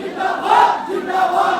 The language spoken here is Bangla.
Зиндабад! Зиндабад!